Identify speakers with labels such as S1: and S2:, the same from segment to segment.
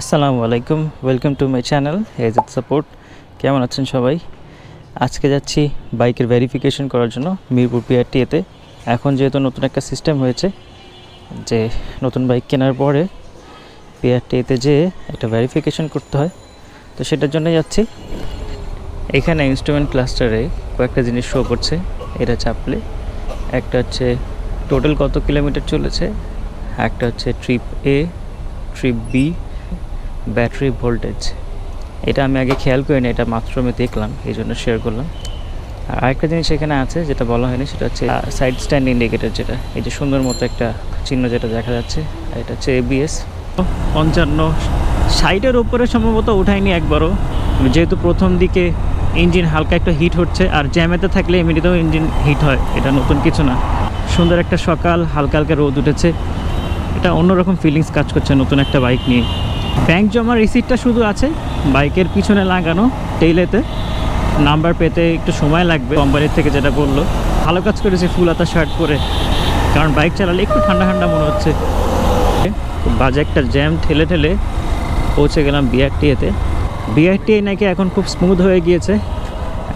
S1: আসসালামু আলাইকুম welcome to my channel AZ support কেমন আছেন সবাই? আজকে যাচ্ছি বাইকের ভেরিফিকেশন করার জন্য মিরপুর পিআরটিএতে এখন যেহেতু নতুন একটা সিস্টেম হয়েছে, যে নতুন বাইক কেনার পরে পিআরটিএতে যেয়ে একটা ভেরিফিকেশন করতে হয়। তো সেটার জন্য যাচ্ছি। এখানে ইনস্ট্রুমেন্ট ক্লাস্টারে কয়েকটা জিনিস শো করছে। এটা চাপলে, একটা হচ্ছে টোটাল কত কিলোমিটার চলেছে, একটা হচ্ছে trip A trip B battery voltage. এটা আমি আগে খেয়াল করিনি, এটা মাত্র আমি দেখলাম, এই জন্য শেয়ার করলাম। আর আরেকটা জিনিস এখানে আছে, যেটা বলা হয়নি, সেটা হচ্ছে সাইড স্ট্যান্ড ইন্ডিকেটর যেটা। এই যে সুন্দর মতো একটা চিহ্ন যেটা দেখা যাচ্ছে আর এটা হচ্ছে এবিএস পঞ্চান্ন, ষাটের ওপরে সম্ভবত উঠায়নি একবারও। যেহেতু প্রথম দিকে ইঞ্জিন হালকা একটা হিট হচ্ছে, আর জ্যামেতে থাকলে এমনিতেও ইঞ্জিন হিট হয়, এটা নতুন কিছু না। সুন্দর একটা সকাল, হালকা হালকা রোদ উঠেছে। এটা অন্যরকম ফিলিংস কাজ করছে নতুন একটা বাইক নিয়ে। ব্যাংক জমার রিসিপ্টটা শুধু আছে, বাইকের পিছনে লাগানো টেইলেতে নাম্বার পেতে একটু সময় লাগবে, কোম্পানির থেকে যেটা বলল। ভালো কাজ করেছে ফুল হাতা শার্ট পরে, কারণ বাইক চালালে একটু ঠান্ডা ঠান্ডা মনে হচ্ছে। বাজে একটা জ্যাম ঠেলে ঠেলে পৌঁছে গেলাম বিআরটিএতে। বিআরটিএ নাকি এখন খুব স্মুথ হয়ে গিয়েছে।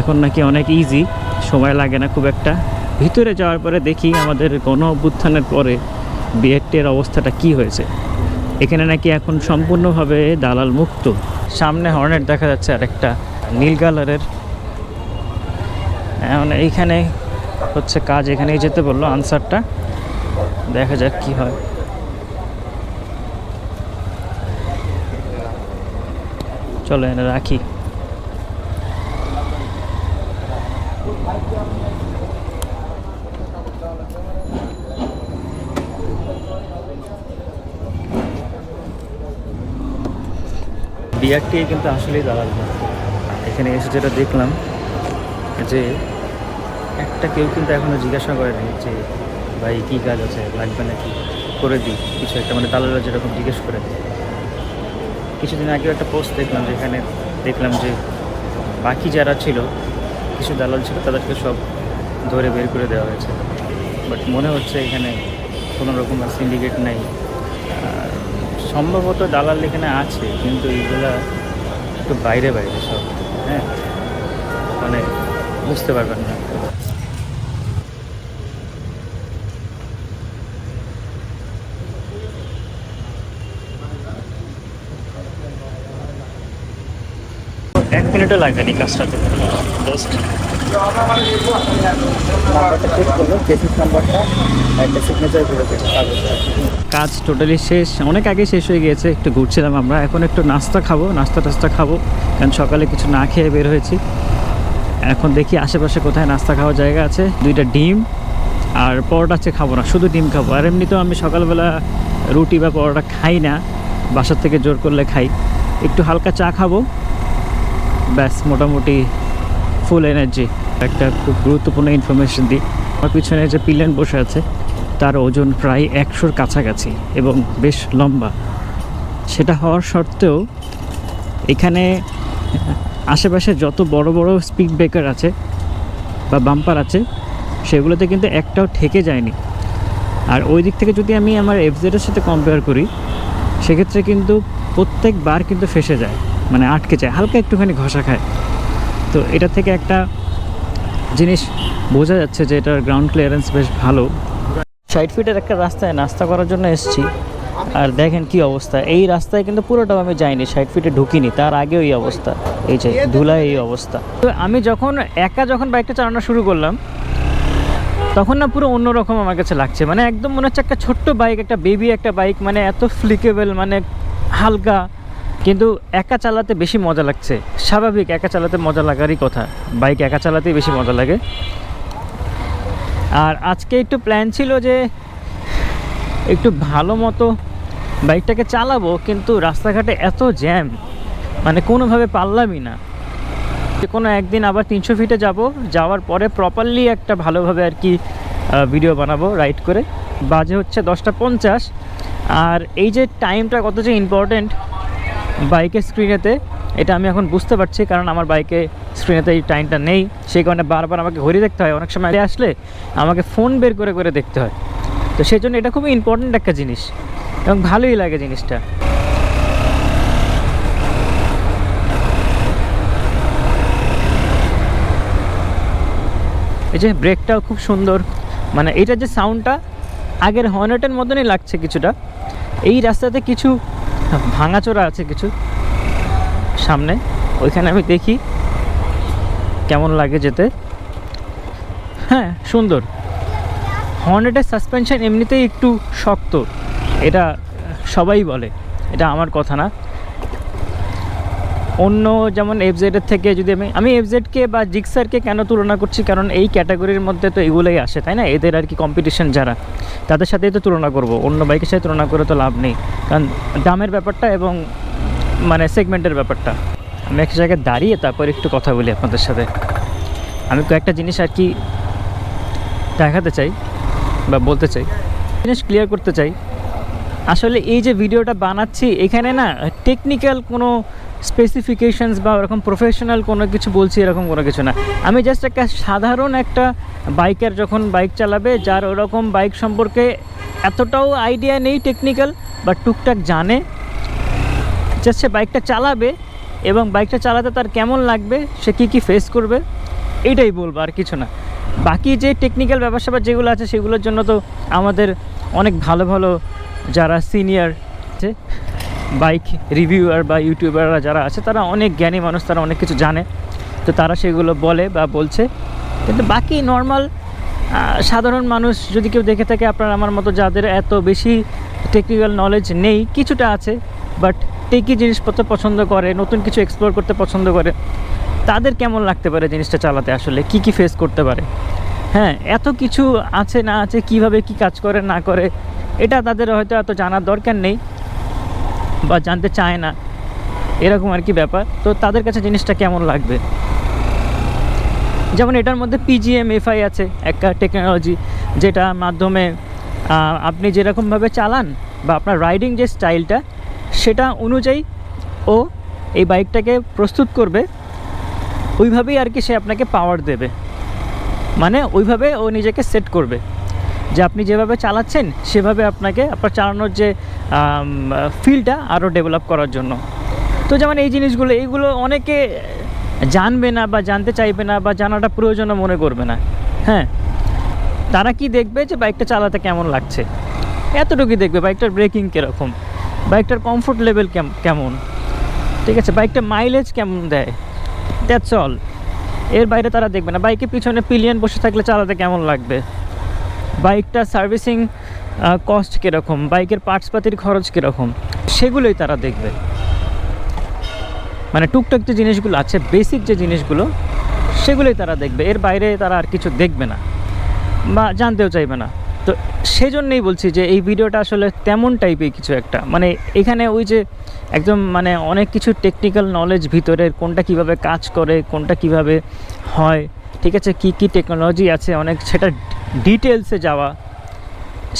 S1: এখন নাকি অনেক ইজি সময় লাগে না খুব একটা। ভিতরে যাওয়ার পরে দেখি আমাদের গণ অভ্যুত্থানের পরে বিআরটিএর অবস্থাটা কি হয়েছে। এখানে নাকি এখন সম্পূর্ণভাবে দালাল মুক্ত। সামনে হর্নেট দেখা যাচ্ছে আর একটা নীল কালারের। এখন এইখানে হচ্ছে কাজ এখানেই যেতে বলল আনসারটা। দেখা যাক কি হয়। চলো এনে রাখি। বিআরটি কিন্তু আসলেই দালাল এখানে এসে যেটা দেখলাম যে একটা কেউ কিন্তু এখনও জিজ্ঞাসা করেনি যে, ভাই, কী কাজ আছে? লাগবে নাকি? করে দিই। কিছু একটা মানে দালালরা যেরকম জিজ্ঞেস করে। কিছুদিন আগেও একটা পোস্ট দেখলাম যেখানে দেখলাম যে বাকি যারা ছিল, কিছু দালাল ছিল, তাদেরকে সব ধরে বের করে দেওয়া হয়েছে। বাট মনে হচ্ছে এখানে কোনো রকম সিন্ডিকেট নাই। সম্ভবত দালাল এখানে আছে, কিন্তু এইগুলা একটু বাইরে বাইরে সব। হ্যাঁ? মানে বুঝতে পারবেন না। মিনিটও লাগেনি কাজটাতে জাস্ট কাজ টোটালি শেষ। অনেক আগে শেষ হয়ে গিয়েছে একটু ঘুরছিলাম আমরা। এখন একটু নাস্তা খাব নাস্তা টাস্তা খাব। কারণ সকালে কিছু না খেয়ে বের হয়েছি। এখন দেখি আশেপাশে কোথায় নাস্তা খাওয়ার জায়গা আছে। দুইটা ডিম আর পরোটা আছে খাব না শুধু ডিম খাব। আর এমনিতেও আমি সকালবেলা রুটি বা পরোটা খাই না বাসার থেকে জোর করলে খাই। একটু হালকা চা খাব। ব্যাস, মোটামুটি ফুল এনার্জি একটা খুব গুরুত্বপূর্ণ ইনফরমেশন দিই। আমার পিছনে যে পিলেন বসে আছে, তার ওজন প্রায় একশোর কাছাকাছি এবং বেশ লম্বা। সেটা হওয়ার সত্ত্বেও এখানে আশেপাশে যত বড় বড় স্পিড ব্রেকার আছে বা বাম্পার আছে, সেগুলোতে কিন্তু একটাও ঠেকে যায়নি। আর ওই দিক থেকে যদি আমি আমার এফজেডের সাথে কম্পেয়ার করি, সেক্ষেত্রে কিন্তু প্রত্যেকবার কিন্তু ফেসে যায় মানে আটকে যায়, হালকা একটুখানি ঘষা খায়। তো এটা থেকে একটা জিনিস বোঝা যাচ্ছে যে এটার গ্রাউন্ড ক্লিয়ারেন্স বেশ ভালো। ষাট ফিটের একটা রাস্তায় নাস্তা করার জন্য এসেছি। আর দেখেন কি অবস্থা, এই রাস্তায় কিন্তু পুরোটাও আমি যাইনি ষাট ফিটে ঢুকিনি, তার আগেও এই অবস্থা, এই যে ধুলায় এই অবস্থা। তো আমি যখন একা যখন বাইকটা চালানো শুরু করলাম, তখন না পুরো অন্যরকম আমার কাছে লাগছে মানে একদম মনে হচ্ছে একটা ছোট্ট বাইক একটা বেবি একটা বাইক মানে এত ফ্লিকেবল মানে হালকা, কিন্তু একা চালাতে বেশি মজা লাগছে। স্বাভাবিক, একা চালাতে মজা লাগারই কথা। বাইক একা চালাতেই বেশি মজা লাগে। আর আজকে একটু প্ল্যান ছিল যে, একটু ভালো মতো বাইকটাকে চালাবো, কিন্তু রাস্তাঘাটে এত জ্যাম মানে কোনোভাবে পারলামই না। যে কোনো একদিন আবার তিনশো ফিটে যাব, যাওয়ার পরে প্রপারলি একটা ভালোভাবে আর কি ভিডিও বানাবো রাইড করে। বাজে হচ্ছে দশটা পঞ্চাশ। আর এই যে টাইমটা কত যে ইম্পর্ট্যান্ট বাইকের স্ক্রিনেতে এটা আমি এখন বুঝতে পারছি কারণ আমার বাইকে স্ক্রিনেতে এই টাইমটা নেই। সেই কারণে বারবার আমাকে ঘড়ি দেখতে হয়। অনেক সময় আসলে আমাকে ফোন বের করে করে দেখতে হয়। তো সেই জন্য এটা খুবই ইম্পর্ট্যান্ট একটা জিনিস এবং ভালোই লাগে জিনিসটা। এই যে ব্রেকটাও খুব সুন্দর। মানে এটার যে সাউন্ডটা আগের হর্নেটের মতনই লাগছে কিছুটা। এই রাস্তাতে কিছু ভাঙাচোরা আছে কিছু সামনে। ওইখানে আমি দেখি কেমন লাগে যেতে। হ্যাঁ সুন্দর। হর্নেটের সাসপেনশন এমনিতেই একটু শক্ত। এটা সবাই বলে। এটা আমার কথা না। অন্য যেমন এফজেডের থেকে যদি আমি আমি এফজেডকে বা জিক্সারকে কেন তুলনা করছি? কারণ এই ক্যাটাগরির মধ্যে তো এগুলোই আসে, তাই না? এদের আর কি কম্পিটিশন যারা, তাদের সাথেই তো তুলনা করব। অন্য বাইকের সাথে তুলনা করে তো লাভ নেই। কারণ দামের ব্যাপারটা এবং মানে সেগমেন্টের ব্যাপারটা। আমি এক জায়গায় দাঁড়িয়ে তারপর একটু কথা বলি আপনাদের সাথে। আমি কয়েকটা জিনিস আর কি দেখাতে চাই বা বলতে চাই। জিনিস ক্লিয়ার করতে চাই। আসলে এই যে ভিডিওটা বানাচ্ছি, এখানে না টেকনিক্যাল কোনো স্পেসিফিকেশনস বা ওরকম প্রফেশনাল কোনো কিছু বলছি এরকম কোনো কিছু না। আমি জাস্ট একটা সাধারণ একটা বাইকার যখন বাইক চালাবে, যার ওরকম বাইক সম্পর্কে এতটাও আইডিয়া নেই টেকনিক্যাল বা টুকটাক জানে। জাস্ট সে বাইকটা চালাবে এবং বাইকটা চালাতে তার কেমন লাগবে, সে কী কী ফেস করবে, এইটাই বলব, আর কিছু না। বাকি যে টেকনিক্যাল ব্যাপার স্যাপার যেগুলো আছে, সেগুলোর জন্য তো আমাদের অনেক ভালো ভালো যারা সিনিয়র আছে বাইক রিভিউয়ার বা ইউটিউবাররা যারা আছে, তারা অনেক জ্ঞানী মানুষ, তারা অনেক কিছু জানে। তো তারা সেগুলো বলে বা বলছে। কিন্তু বাকি নর্মাল সাধারণ মানুষ যদি কেউ দেখে থাকে, আপনার আমার মতো যাদের এত বেশি টেকনিক্যাল নলেজ নেই, কিছুটা আছে বাট টেকি জিনিসপত্র পছন্দ করে, নতুন কিছু এক্সপ্লোর করতে পছন্দ করে, তাদের কেমন লাগতে পারে জিনিসটা চালাতে আসলে? কি কি ফেস করতে পারে? হ্যাঁ এত কিছু আছে, না আছে, কীভাবে কি কাজ করে, না করে, এটা তাদের হয়তো এত জানার দরকার নেই। বা জানতে চায় না, এরকম আর কি ব্যাপার। তো তাদের কাছে জিনিসটা কেমন লাগবে? যেমন এটার মধ্যে পিজিএম এফআই আছে, একটা টেকনোলজি যেটার মাধ্যমে আপনি যেরকমভাবে চালান বা আপনার রাইডিং যে স্টাইলটা সেটা অনুযায়ী ও এই বাইকটাকে প্রস্তুত করবে, ওইভাবেই আর কি সে আপনাকে পাওয়ার দেবে। মানে ওইভাবে ও নিজেকে সেট করবে। যে আপনি যেভাবে চালাচ্ছেন, সেভাবে আপনাকে আপনার চালানোর যে ফিলটা আরও ডেভেলপ করার জন্য। তো যেমন এই জিনিসগুলো, এইগুলো অনেকে জানবে না বা জানতে চাইবে না বা জানাটা প্রয়োজনও মনে করবে না। হ্যাঁ? তারা কি দেখবে যে বাইকটা চালাতে কেমন লাগছে? এতটুকুই দেখবে বাইকটার ব্রেকিং কীরকম? বাইকটার কমফোর্ট লেভেল কেমন? ঠিক আছে বাইকটা মাইলেজ কেমন দেয়? দ্যাটস অল এর বাইরে তারা দেখবে না। বাইকের পিছনে পিলিয়ন বসে থাকলে চালাতে কেমন লাগবে? বাইকটা সার্ভিসিং কস্ট কীরকম, বাইকের পার্টসপাতির খরচ কীরকম, সেগুলোই তারা দেখবে। মানে টুকটাক যে জিনিসগুলো আছে বেসিক যে জিনিসগুলো, সেগুলোই তারা দেখবে। এর বাইরে তারা আর কিছু দেখবে না বা জানতেও চাইবে না। তো সেই জন্যই বলছি যে এই ভিডিওটা আসলে তেমন টাইপের কিছু একটা। মানে এখানে ওই যে একদম মানে অনেক কিছু টেকনিক্যাল নলেজ ভিতরের কোনটা কীভাবে কাজ করে, কোনটা কীভাবে হয়, ঠিক আছে, কি কি টেকনোলজি আছে, অনেক সেটা ডিটেলসে যাওয়া,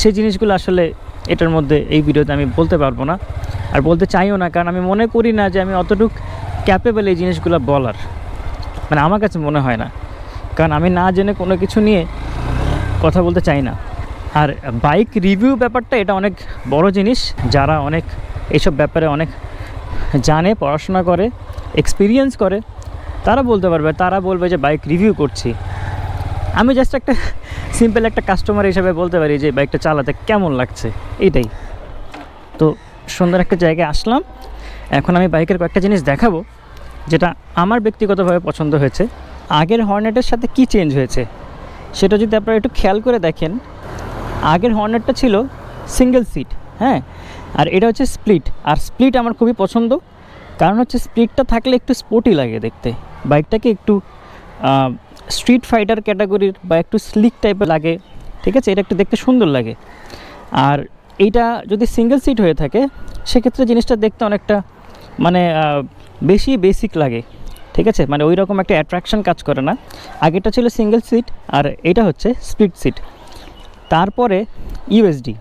S1: সেই জিনিসগুলো আসলে এটার মধ্যে এই ভিডিওতে আমি বলতে পারব না। আর বলতে চাইও না, কারণ আমি মনে করি না যে আমি অতটুক ক্যাপেবল এই জিনিসগুলো বলার। মানে আমার কাছে মনে হয় না। কারণ আমি না জেনে কোনো কিছু নিয়ে কথা বলতে চাই না। আর বাইক রিভিউ ব্যাপারটা এটা অনেক বড় জিনিস, যারা অনেক এইসব ব্যাপারে অনেক জানে, পড়াশোনা করে এক্সপিরিয়েন্স করে, তারা বলতে পারবে, তারা বলবে যে বাইক রিভিউ করছি। আমি জাস্ট একটা সিম্পল একটা কাস্টমার হিসেবে বলতে পারি যে বাইকটা চালাতে কেমন লাগছে? এটাই। তো সুন্দর একটা জায়গায় আসলাম। এখন আমি বাইকের কয়েকটা জিনিস দেখাবো, যেটা আমার ব্যক্তিগতভাবে পছন্দ হয়েছে। আগের হর্নেটের সাথে কি চেঞ্জ হয়েছে? সেটা যদি আপনারা একটু খেয়াল করে দেখেন, আগের হর্নেটটা ছিল সিঙ্গেল সিট হ্যাঁ? আর এটা হচ্ছে স্প্লিট আর স্প্লিট আমার খুবই পছন্দ। কারণ হচ্ছে স্প্লিটটা থাকলে একটু স্পোর্টি লাগে দেখতে। বাইকটাকে একটু স্ট্রিট ফাইটার ক্যাটাগরির বা একটু স্লিক টাইপের লাগে, ঠিক আছে? এটা একটু দেখতে সুন্দর লাগে। আর এইটা যদি সিঙ্গেল সিট হয়ে থাকে, সেক্ষেত্রে জিনিসটা দেখতে অনেকটা মানে বেশি বেসিক লাগে, ঠিক আছে? মানে ওই রকম একটা অ্যাট্রাকশন কাজ করে না। আগেটা ছিল সিঙ্গেল সিট আর এটা হচ্ছে স্প্লিট সিট তারপরে ইউএসডি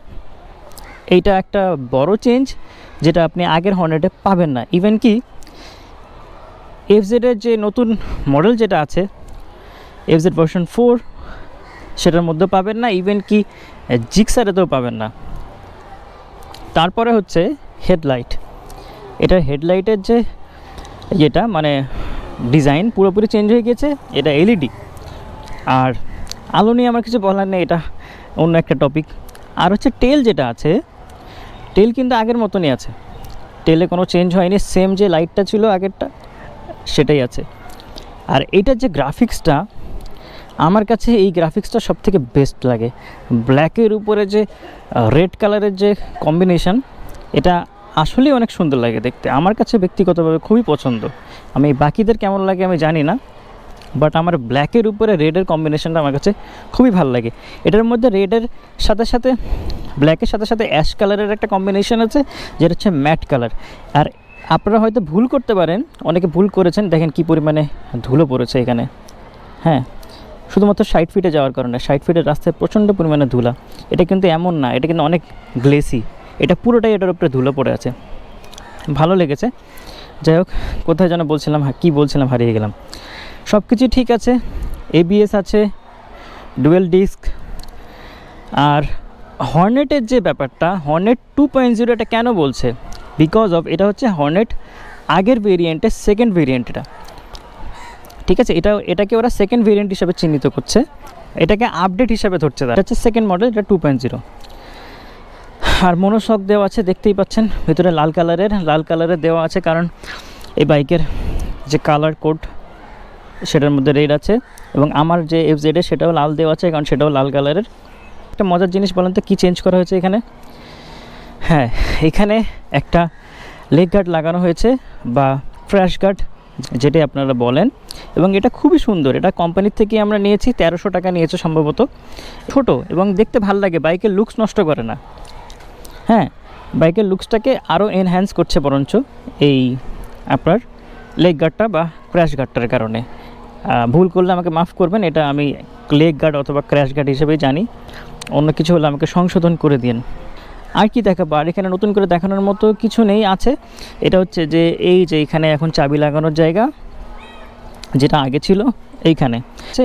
S1: এইটা একটা বড় চেঞ্জ যেটা আপনি আগের হর্নেটে পাবেন না। ইভেন কি এফজেডের যে নতুন মডেল যেটা আছে এফজেড ভার্সন ফোর সেটার মধ্যে পাবেন না ইভেন কি জিক্সারেতেও পাবেন না। তারপরে হচ্ছে হেডলাইট। এটার হেডলাইটের যে যেটা মানে ডিজাইন পুরোপুরি চেঞ্জ হয়ে গেছে এটা এলইডি আর আলো নিয়ে আমার কিছু বলার নেই, এটা অন্য একটা টপিক আর হচ্ছে টেল যেটা আছে, টেল কিন্তু আগের মতনই আছে। টেলে কোনো চেঞ্জ হয়নি সেম যে লাইটটা ছিল আগেরটা, সেটাই আছে। আর এটার যে গ্রাফিক্সটা আমার কাছে এই গ্রাফিক্সটা সব থেকে বেস্ট লাগে ব্ল্যাকের উপরে যে রেড কালারের যে কম্বিনেশন এটা আসলেই অনেক সুন্দর লাগে দেখতে। আমার কাছে ব্যক্তিগতভাবে খুবই পছন্দ। আমি বাকিদের কেমন লাগে আমি জানি না বাট আমার ব্ল্যাকের উপরে রেডের কম্বিনেশানটা আমার কাছে খুবই ভালো লাগে। এটার মধ্যে রেডের সাথে সাথে ব্ল্যাকের সাথে সাথে অ্যাশ কালারের একটা কম্বিনেশান আছে, যেটা হচ্ছে ম্যাট কালার আর আপনারা হয়তো ভুল করতে পারেন, অনেকে ভুল করেছেন, দেখেন কি পরিমাণে ধুলো পড়েছে এখানে। হ্যাঁ শুধুমাত্র ষাট ফিটে যাওয়ার কারণে। ষাট ফিটের রাস্তায় প্রচণ্ড পরিমাণে ধুলা। এটা কিন্তু এমন না, এটা কিন্তু অনেক গ্লেসি এটা পুরোটাই এটার উপরে ধুলো পড়ে আছে। ভালো লেগেছে। যাই হোক, কোথায় যেন বলছিলাম কী বলছিলাম, হারিয়ে গেলাম। সব কিছু ঠিক আছে এবিএস আছে, ডুয়েল ডিস্ক। আর হর্নেটের যে ব্যাপারটা, হর্নেট টু পয়েন্ট জিরো এটা কেন বলছে? বিকজ অফ, এটা হচ্ছে হর্নেট আগের ভেরিয়েন্টের সেকেন্ড ভেরিয়েন্ট এটা ঠিক আছে? এটা, এটাকে ওরা সেকেন্ড ভেরিয়েন্ট হিসাবে চিহ্নিত করছে। এটাকে আপডেট হিসাবে ধরছে তারা। হচ্ছে সেকেন্ড মডেল এটা টু পয়েন্ট জিরো আর মনোশক দেওয়া আছে, দেখতেই পাচ্ছেন, ভিতরে লাল কালারের লাল কালারের দেওয়া আছে কারণ এই বাইকের যে কালার কোড সেটার মধ্যে রেড আছে। এবং আমার যে এফ জেডে সেটাও লাল দেওয়া আছে, কারণ সেটাও লাল কালারের একটা মজার জিনিস বলেন তো, কী চেঞ্জ করা হয়েছে এখানে? হ্যাঁ এখানে একটা লেগ গার্ড লাগানো হয়েছে বা ফ্র্যাশ গার্ড যেটাই আপনারা বলেন। এবং এটা খুবই সুন্দর। এটা কোম্পানির থেকে আমরা নিয়েছি, তেরোশো টাকা নিয়েছে সম্ভবত। ছোট এবং দেখতে ভালো লাগে, বাইকের লুকস নষ্ট করে না। হ্যাঁ বাইকের লুকসটাকে আরও এনহ্যান্স করছে বরঞ্চ এই আপনার লেগ গার্ডটা বা ক্র্যাশ গার্ডটার কারণে। ভুল করলে আমাকে মাফ করবেন, এটা আমি লেগ গার্ড অথবা ক্র্যাশ গার্ড হিসেবেই জানি। অন্য কিছু হলে আমাকে সংশোধন করে দিন। আর কি দেখাবো? আর এখানে নতুন করে দেখানোর মতো কিছু নেই, আছে। এটা হচ্ছে যে, এই যে এখানে এখন চাবি লাগানোর জায়গা, যেটা আগে ছিল, এইখানে।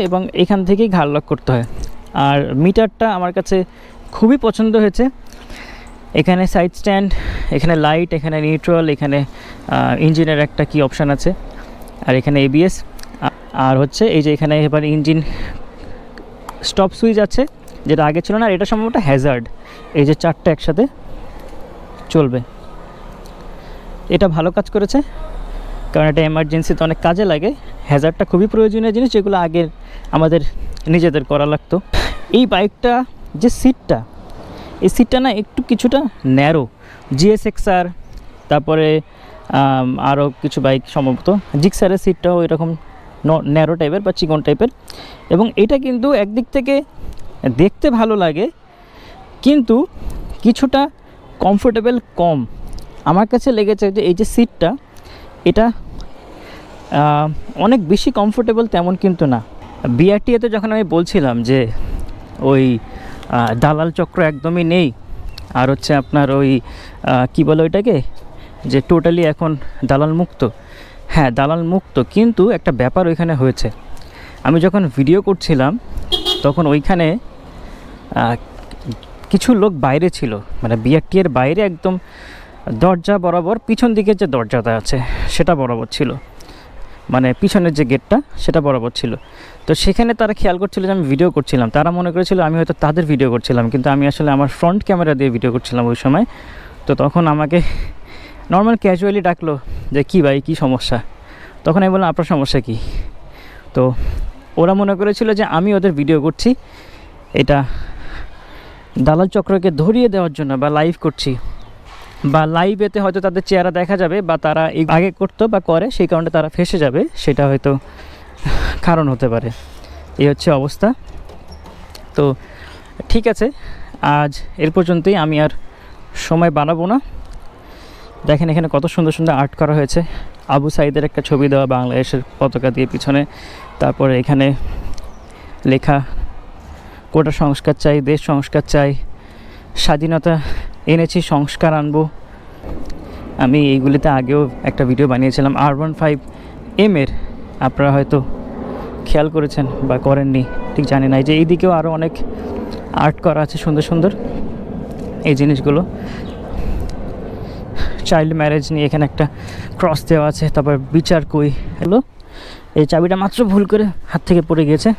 S1: এবং এখান থেকেই ঘাড় লক করতে হয়। আর মিটারটা আমার কাছে খুবই পছন্দ হয়েছে। এখানে সাইড স্ট্যান্ড এখানে লাইট এখানে নিউট্রাল এখানে ইঞ্জিনের একটা কি অপশান আছে। আর এখানে এবিএস আর হচ্ছে এই যে এখানে এবার ইঞ্জিন স্টপ সুইচ আছে। যেটা আগে ছিল না, আর এটা সম্ভবত হ্যাজার্ড এই যে চারটে একসাথে চলবে। এটা ভালো কাজ করেছে, কারণ এটা এমার্জেন্সিতে অনেক কাজে লাগে। হ্যাজারটা খুবই প্রয়োজনীয় জিনিস, যেগুলো আগে আমাদের নিজেদের করা লাগতো। এই বাইকটা যে সিটটা এই সিটটা না একটু কিছুটা ন্যারো জিএসএক্সআর তারপরে আরও কিছু বাইক সম্ভবত। জিক্সারের সিটটাও এরকম ন্যারো টাইপের বা চিকন টাইপের এবং এটা কিন্তু একদিক থেকে দেখতে ভালো লাগে, কিন্তু কিছুটা কমফোর্টেবল কম। আমার কাছে লেগেছে যে এই যে সিটটা এটা অনেক বেশি কমফোর্টেবল তেমন কিন্তু না। বিআরটিএতে যখন আমি বলছিলাম যে ওই দালাল চক্র একদমই নেই, আর হচ্ছে আপনার ওই কি বলে ওইটাকে? যে টোটালি এখন দালাল মুক্ত। হ্যাঁ দালাল মুক্ত, কিন্তু একটা ব্যাপার ওইখানে হয়েছে। আমি যখন ভিডিও করছিলাম তখন ওইখানে কিছু লোক বাইরে ছিল। মানে বিআরটি এর বাইরে একদম দরজা বরাবর পিছন দিকে যে দরজাটা আছে, সেটা বরাবর ছিল। মানে পিছনের যে গেটটা সেটা বরাবর ছিল। তো সেখানে তারা খেয়াল করছিল যে আমি ভিডিও করছিলাম। তারা মনে করেছিল আমি হয়তো তাদের ভিডিও করছিলাম, কিন্তু আমি আসলে আমার ফ্রন্ট ক্যামেরা দিয়ে ভিডিও করছিলাম ওই সময়। তো তখন আমাকে নর্মাল ক্যাজুয়ালি ডাকলো যে, কী ভাই, কী সমস্যা? তখন আমি বললাম, আপনার সমস্যা কী? তো ওরা মনে করেছিল যে আমি ওদের ভিডিও করছি। এটা দালাল চক্রকে ধরিয়ে দেওয়ার জন্য বা লাইভ করছি। বা লাইভেতে হয়তো তাদের চেহারা দেখা যাবে বা তারা এই আগে করতো বা করে, সেই কারণে তারা ফেসে যাবে, সেটা হয়তো কারণ হতে পারে। এই হচ্ছে অবস্থা। তো ঠিক আছে, আজ এর পর্যন্তই আমি আর সময় বানাবো না। দেখেন এখানে কত সুন্দর সুন্দর আর্ট করা হয়েছে। আবু সাইদের একটা ছবি দেওয়া বাংলাদেশের পতাকা দিয়ে পিছনে। তারপরে এখানে লেখা, কোটা সংস্কার চাই, দেশ সংস্কার চাই, স্বাধীনতা এনেছি, সংস্কার আনব। আমি এইগুলিতে আগেও একটা ভিডিও বানিয়েছিলাম আর ওয়ান ফাইভ এম এর। আপনারা হয়তো খেয়াল করেছেন বা করেননি, ঠিক জানি না। যে এইদিকেও আরও অনেক আর্ট করা আছে সুন্দর সুন্দর, এই জিনিসগুলো। চাইল্ড ম্যারেজ নিয়ে এখানে একটা ক্রস দেওয়া আছে, তারপর বিচার কই। হ্যালো এই চাবিটা মাত্র ভুল করে হাত থেকে পড়ে গিয়েছে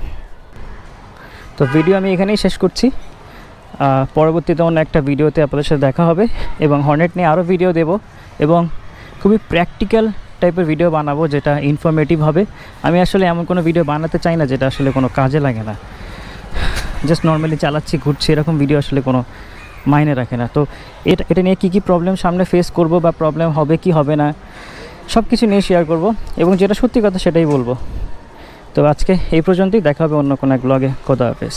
S1: তো ভিডিও আমি এখানেই শেষ করছি। পরবর্তীতে অন্য একটা ভিডিওতে আপনাদের সাথে দেখা হবে এবং হর্নেট নিয়ে আরও ভিডিও দেব এবং খুবই প্র্যাকটিক্যাল টাইপের ভিডিও বানাবো যেটা ইনফরমেটিভ হবে। আমি আসলে এমন কোনো ভিডিও বানাতে চাই না যেটা আসলে কোনো কাজে লাগে না। জাস্ট নর্মালি চালাচ্ছি, ঘুরছি, এরকম ভিডিও আসলে কোনো মাইনে রাখে না। তো এটা এটা নিয়ে কী কী প্রবলেম সামনে ফেস করব বা প্রবলেম হবে কি হবে না সব কিছু নিয়ে শেয়ার করব এবং যেটা সত্যি কথা সেটাই বলব। তো আজকে এই পর্যন্তই, দেখা হবে অন্য কোনো এক ব্লগে খোদা হাফেজ।